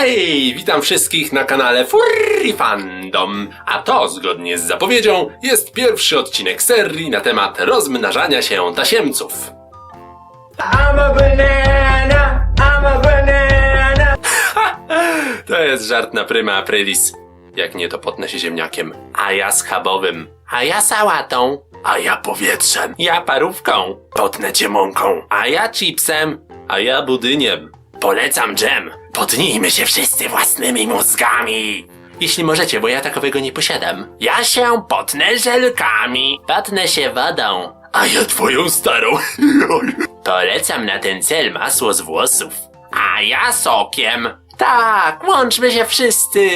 Hej, witam wszystkich na kanale Furry Fandom. A to, zgodnie z zapowiedzią, jest pierwszy odcinek serii na temat rozmnażania się tasiemców. I'm a banana, I'm a banana. To jest żart na prima aprilis. Jak nie, to potnę się ziemniakiem. A ja schabowym. A ja sałatą. A ja powietrzem. Ja parówką. Potnę cię mąką. A ja chipsem. A ja budyniem. Polecam dżem. Potnijmy się wszyscy własnymi mózgami. Jeśli możecie, bo ja takowego nie posiadam. Ja się potnę żelkami. Potnę się wodą. A ja twoją starą. Polecam na ten cel masło z włosów. A ja sokiem. Tak, łączmy się wszyscy.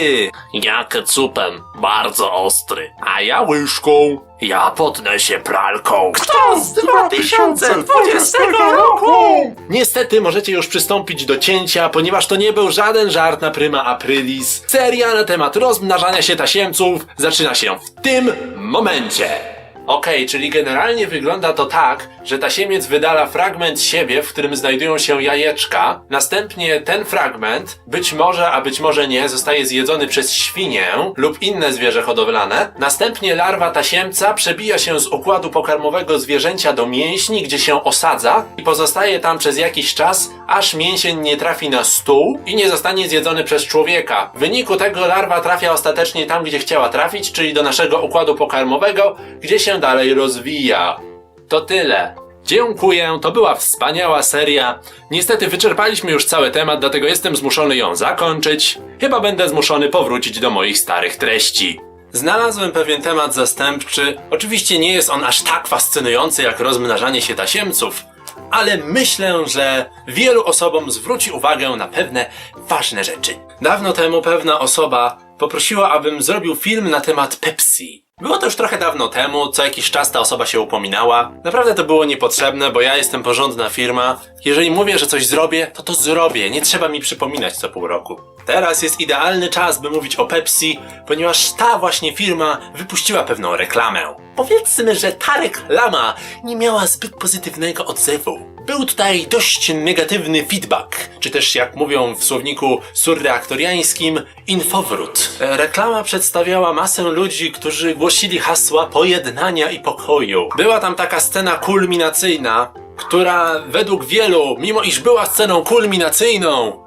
Ja kecupem, bardzo ostry. A ja łyżką. Ja potnę się pralką. Kto z 2020 roku? Niestety możecie już przystąpić do cięcia, ponieważ to nie był żaden żart na prima aprilis. Seria na temat rozmnażania się tasiemców zaczyna się w tym momencie. Okej, czyli generalnie wygląda to tak, że tasiemiec wydala fragment siebie, w którym znajdują się jajeczka. Następnie ten fragment, być może, a być może nie, zostaje zjedzony przez świnię lub inne zwierzę hodowlane. Następnie larwa tasiemca przebija się z układu pokarmowego zwierzęcia do mięśni, gdzie się osadza i pozostaje tam przez jakiś czas, aż mięsień nie trafi na stół i nie zostanie zjedzony przez człowieka. W wyniku tego larwa trafia ostatecznie tam, gdzie chciała trafić, czyli do naszego układu pokarmowego, gdzie się dalej rozwija. To tyle. Dziękuję, to była wspaniała seria. Niestety wyczerpaliśmy już cały temat, dlatego jestem zmuszony ją zakończyć. Chyba będę zmuszony powrócić do moich starych treści. Znalazłem pewien temat zastępczy. Oczywiście nie jest on aż tak fascynujący jak rozmnażanie się tasiemców, ale myślę, że wielu osobom zwróci uwagę na pewne ważne rzeczy. Dawno temu pewna osoba poprosiła, abym zrobił film na temat Pepsi. Było to już trochę dawno temu, co jakiś czas ta osoba się upominała. Naprawdę to było niepotrzebne, bo ja jestem porządna firma. Jeżeli mówię, że coś zrobię, to to zrobię. Nie trzeba mi przypominać co pół roku. Teraz jest idealny czas, by mówić o Pepsi, ponieważ ta właśnie firma wypuściła pewną reklamę. Powiedzmy, że ta reklama nie miała zbyt pozytywnego odzewu. Był tutaj dość negatywny feedback, czy też jak mówią w słowniku surreaktoriańskim, infowrót. E, Reklama przedstawiała masę ludzi, którzy głosili hasła pojednania i pokoju. Była tam taka scena kulminacyjna, która według wielu, mimo iż była sceną kulminacyjną,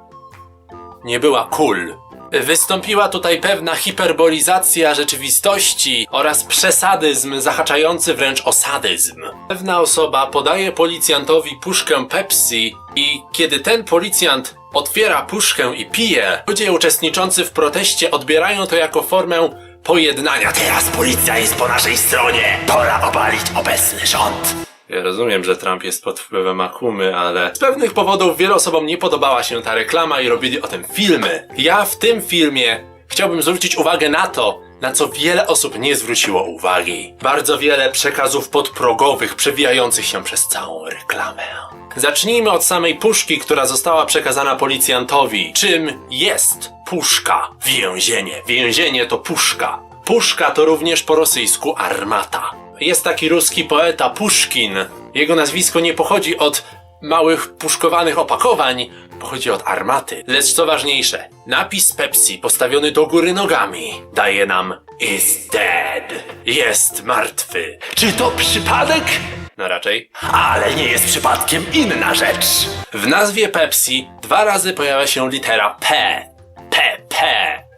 nie była cool. Wystąpiła tutaj pewna hiperbolizacja rzeczywistości oraz przesadyzm zahaczający wręcz o sadyzm. Pewna osoba podaje policjantowi puszkę Pepsi i kiedy ten policjant otwiera puszkę i pije, ludzie uczestniczący w proteście odbierają to jako formę pojednania. Teraz policja jest po naszej stronie. Pora obalić obecny rząd. Ja rozumiem, że Trump jest pod wpływem akumy, ale z pewnych powodów wielu osobom nie podobała się ta reklama i robili o tym filmy. Ja w tym filmie chciałbym zwrócić uwagę na to, na co wiele osób nie zwróciło uwagi. Bardzo wiele przekazów podprogowych przewijających się przez całą reklamę. Zacznijmy od samej puszki, która została przekazana policjantowi. Czym jest puszka? Więzienie. Więzienie to puszka. Puszka to również po rosyjsku armata. Jest taki ruski poeta Puszkin. Jego nazwisko nie pochodzi od małych puszkowanych opakowań, pochodzi od armaty. Lecz co ważniejsze, napis Pepsi postawiony do góry nogami daje nam is dead. Jest martwy. Czy to przypadek? No raczej. Ale nie jest przypadkiem inna rzecz. W nazwie Pepsi dwa razy pojawia się litera P. PP.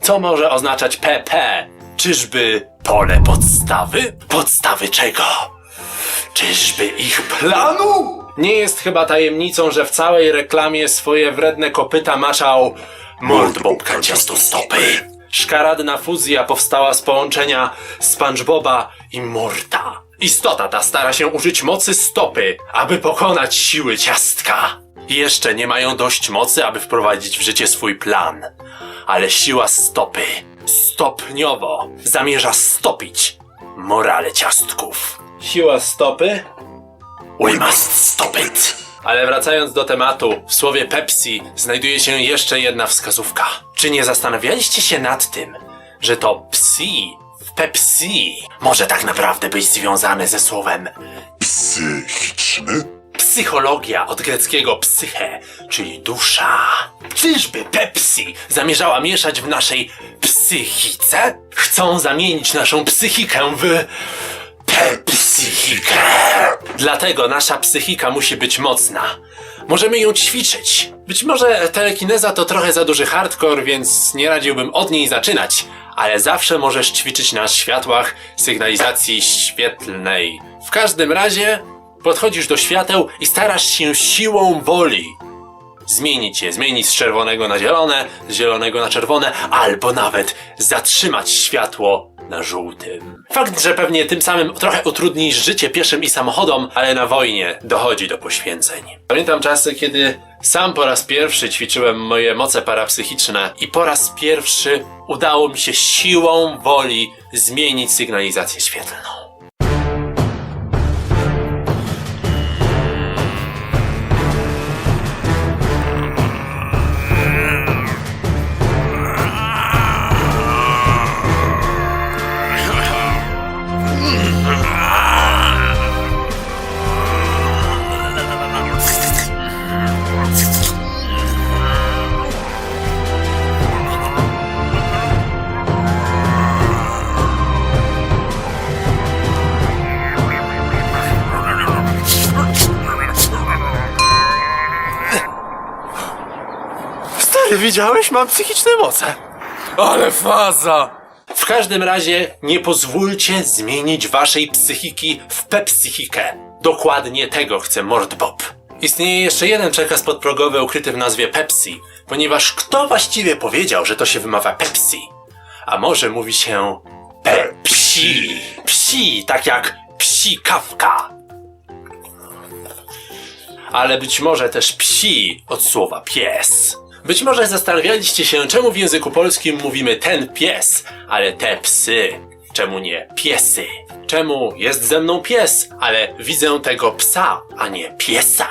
Co może oznaczać PP? Czyżby pole podstawy? Podstawy czego? Czyżby ich planu? Nie jest chyba tajemnicą, że w całej reklamie swoje wredne kopyta maczał Mordbobka ciastostopy. Szkaradna fuzja powstała z połączenia SpongeBoba i Morta. Istota ta stara się użyć mocy stopy, aby pokonać siły ciastka. Jeszcze nie mają dość mocy, aby wprowadzić w życie swój plan. Ale siła stopy stopniowo zamierza stopić morale ciastków. Siła stopy? We must stop it. Ale wracając do tematu, w słowie Pepsi znajduje się jeszcze jedna wskazówka. Czy nie zastanawialiście się nad tym, że to psi w Pepsi może tak naprawdę być związane ze słowem Psychiczny? Psychologia od greckiego psyche, czyli dusza. Czyżby Pepsi zamierzała mieszać w naszej psychice? Chcą zamienić naszą psychikę w Pepsichikę. Dlatego nasza psychika musi być mocna. Możemy ją ćwiczyć. Być może telekineza to trochę za duży hardcore, więc nie radziłbym od niej zaczynać, ale zawsze możesz ćwiczyć na światłach sygnalizacji świetlnej. W każdym razie podchodzisz do świateł i starasz się siłą woli zmienić je, zmienić z czerwonego na zielone, z zielonego na czerwone, albo nawet zatrzymać światło na żółtym. Fakt, że pewnie tym samym trochę utrudnisz życie pieszym i samochodom, ale na wojnie dochodzi do poświęceń. Pamiętam czasy, kiedy sam po raz pierwszy ćwiczyłem moje moce parapsychiczne i po raz pierwszy udało mi się siłą woli zmienić sygnalizację świetlną. Widziałeś? Mam psychiczne moce. Ale faza! W każdym razie nie pozwólcie zmienić waszej psychiki w pepsychikę. Dokładnie tego chce Mordbob. Istnieje jeszcze jeden przekaz podprogowy ukryty w nazwie Pepsi, ponieważ kto właściwie powiedział, że to się wymawia Pepsi? A może mówi się Pepsi? Psi, tak jak psi kawka. Ale być może też psi od słowa pies. Być może zastanawialiście się, czemu w języku polskim mówimy ten pies, ale te psy. Czemu nie piesy? Czemu jest ze mną pies, ale widzę tego psa, a nie piesa?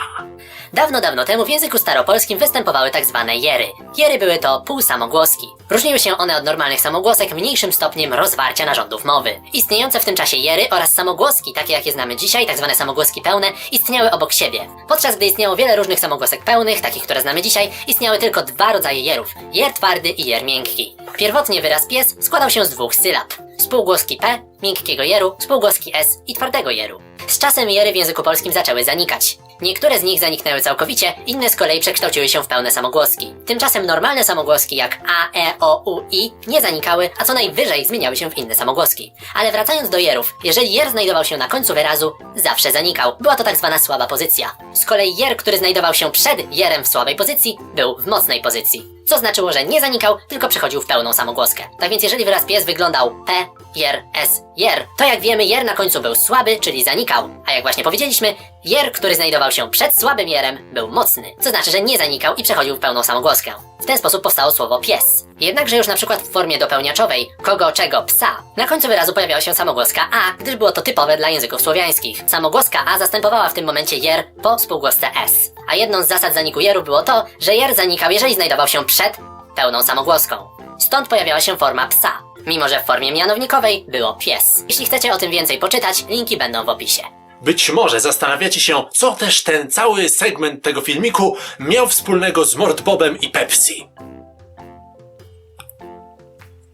Dawno, dawno temu w języku staropolskim występowały tak zwane jery. Jery były to półsamogłoski. Różniły się one od normalnych samogłosek mniejszym stopniem rozwarcia narządów mowy. Istniejące w tym czasie jery oraz samogłoski, takie jakie znamy dzisiaj, tak zwane samogłoski pełne, istniały obok siebie. Podczas gdy istniało wiele różnych samogłosek pełnych, takich, które znamy dzisiaj, istniały tylko dwa rodzaje jerów. Jer twardy i jer miękki. Pierwotnie wyraz pies składał się z dwóch sylab. Spółgłoski P, miękkiego jeru, spółgłoski S i twardego jeru. Z czasem jery w języku polskim zaczęły zanikać. Niektóre z nich zaniknęły całkowicie, inne z kolei przekształciły się w pełne samogłoski. Tymczasem normalne samogłoski jak A, E, O, U, I nie zanikały, a co najwyżej zmieniały się w inne samogłoski. Ale wracając do jerów, jeżeli jer znajdował się na końcu wyrazu, zawsze zanikał. Była to tak zwana słaba pozycja. Z kolei jer, który znajdował się przed jerem w słabej pozycji, był w mocnej pozycji. Co znaczyło, że nie zanikał, tylko przechodził w pełną samogłoskę. Tak więc jeżeli wyraz pies wyglądał P, jer, S, jer, to jak wiemy jer na końcu był słaby, czyli zanikał. A jak właśnie powiedzieliśmy, jer, który znajdował się przed słabym jerem, był mocny. Co znaczy, że nie zanikał i przechodził w pełną samogłoskę. W ten sposób powstało słowo pies. Jednakże już na przykład w formie dopełniaczowej kogo, czego, psa, na końcu wyrazu pojawiała się samogłoska A, gdyż było to typowe dla języków słowiańskich. Samogłoska A zastępowała w tym momencie jer po spółgłosce S. A jedną z zasad zaniku jeru było to, że jer zanikał, jeżeli znajdował się przed pełną samogłoską. Stąd pojawiała się forma psa, mimo że w formie mianownikowej było pies. Jeśli chcecie o tym więcej poczytać, linki będą w opisie. Być może zastanawiacie się, co też ten cały segment tego filmiku miał wspólnego z Mordbobem i Pepsi.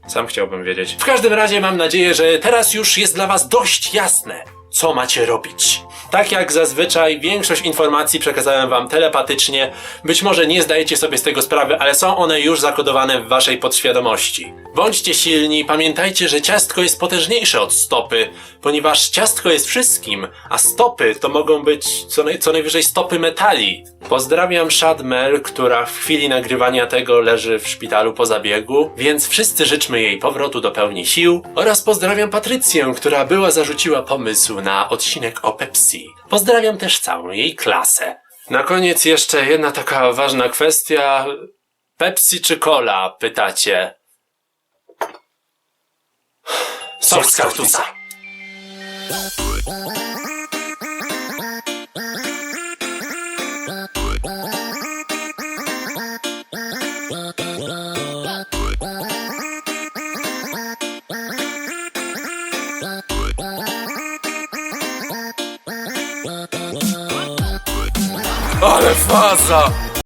Sam chciałbym wiedzieć. W każdym razie mam nadzieję, że teraz już jest dla was dość jasne, co macie robić. Tak jak zazwyczaj, większość informacji przekazałem wam telepatycznie. Być może nie zdajecie sobie z tego sprawy, ale są one już zakodowane w waszej podświadomości. Bądźcie silni, pamiętajcie, że ciastko jest potężniejsze od stopy, ponieważ ciastko jest wszystkim, a stopy to mogą być co, naj, co najwyżej stopy metali. Pozdrawiam Shadmel, która w chwili nagrywania tego leży w szpitalu po zabiegu, więc wszyscy życzmy jej powrotu do pełni sił oraz pozdrawiam Patrycję, która była zarzuciła pomysł na odcinek o Pepsi. Pozdrawiam też całą jej klasę. Na koniec jeszcze jedna taka ważna kwestia. Pepsi czy cola, pytacie? Sok z kaktusa. Ale faza!